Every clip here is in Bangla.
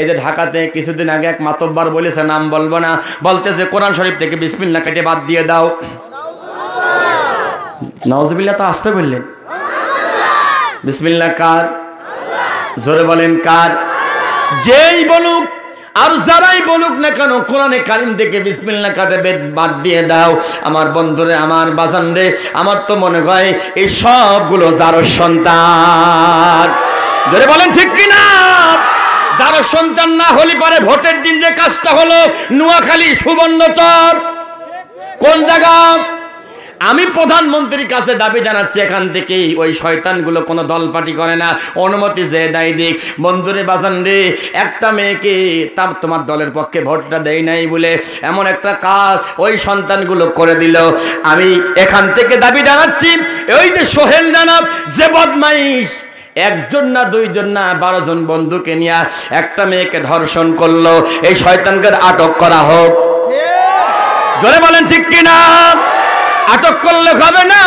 এই যে ঢাকাতে কিছুদিন আগে এক মাতব্বার বলেছে, নাম বলব না। বলতেছে, কোরআন শরীফ থেকে বিসমিল্লা কেটে বাদ দিয়ে দাও। নওয়াজবিল্লা তো আসতে বললেন। বিসমিল্লা কার? জোরে বলেন কার? যেই বলুক, আর যারাই বলুক না কেন, কোরআনে কারিম থেকে বিসমিল্লা কাটে বেদ বাদ দিয়ে দাও। আমার বন্ধুরে, আমার বাজান রে আমার তো মনে হয় এই সবগুলো যার সন্তান। ধরে বলেন ঠিক কিনা? যার সন্তান না হলে পারে ভোটের দিন যে কাজটা হলো নোয়াখালী সুবর্ণচর কোন জায়গা? আমি প্রধানমন্ত্রীর কাছে দাবি জানাচ্ছি, এখান থেকে ওই শয়তানগুলো কোনো দল পার্টি করে না। অনুমতি যে দেয় দিক। বন্ধুরে বাজান রে, একটা মেয়েকে তার তোমার দলের পক্ষে ভোটটা দেয় নাই বলে এমন একটা কাজ ওই সন্তানগুলো করে দিল। আমি এখান থেকে দাবি জানাচ্ছি ওই যে সোহেল জানাব যে বদমাইশ। একজন না দুইজন না বারো জন বন্ধুকে নিয়ে একটা মেয়েকে ধর্ষণ করল। এই শয়তানকে আটক করা হোক। ধরে বলেন ঠিক কিনা? আটক করলে হবে না।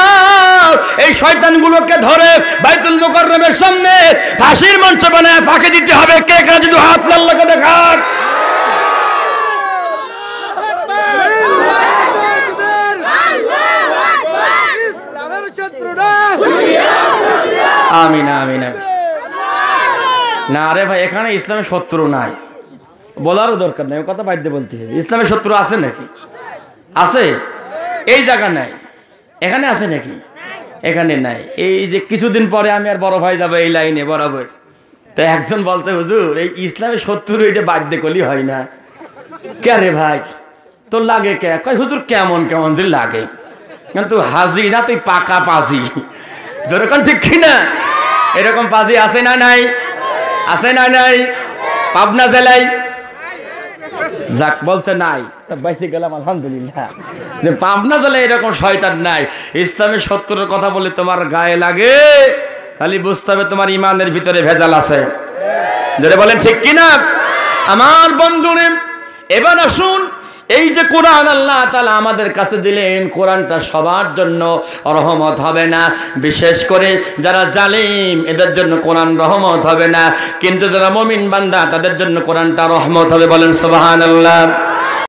এই শয়তানগুলোকে ধরে বাইতুল মুকাররমের সামনে ফাঁসির মঞ্চ বানায় ফাঁকে দিতে হবে। কে কাজ হাত লাল্লাকে দেখার আমিনা আমিনা। না রে ভাই, এখানে ইসলামের শত্রু নাই। বলারও দরকার নাই, ও কথা বাধ্য বলতে। হবে ইসলামের শত্রু আছে নাকি? আছে? এই জায়গা নাই। এখানে আছে নাকি? এখানে নাই। এই যে কিছুদিন পরে আমি আর বড় ভাই যাব এই লাইনে, বরাবর। তো একজন বলছে, হুজুর, এই ইসলামের শত্রু এটা বাধ্য করলি হয় না। কে রে ভাই? তোর লাগে কে? কয়, হুজুর, কেমন কেমন দিন লাগে? কিন্তু হাজি না তুই পাকা পাজি। যেরকম ঠিক কিনা এরকম পাজি আছে না নাই? আছে না নাই? পাবনা জেলায়? যাক, বলছে নাই। তা বাইসে গেলাম, আলহামদুলিল্লাহ। যে পাবনা জেলায় এরকম শয়তান নাই। ইসলামের সত্যের কথা বলে তোমার গায়ে লাগে, খালি বুঝতে হবে তোমার ইমানের ভিতরে ভেজাল আছে। যদি বলেন, ঠিক কিনা? আমার বন্ধুরে, এবার আসুন এই যে কোরআন আল্লাহ তালা আমাদের কাছে দিলেন, কোরআনটা সবার জন্য রহমত হবে না। বিশেষ করে যারা জালিম, এদের জন্য কোরআন রহমত হবে না। কিন্তু যারা মমিন বান্দা, তাদের জন্য কোরআনটা রহমত হবে বলেন সোবাহান আল্লাহ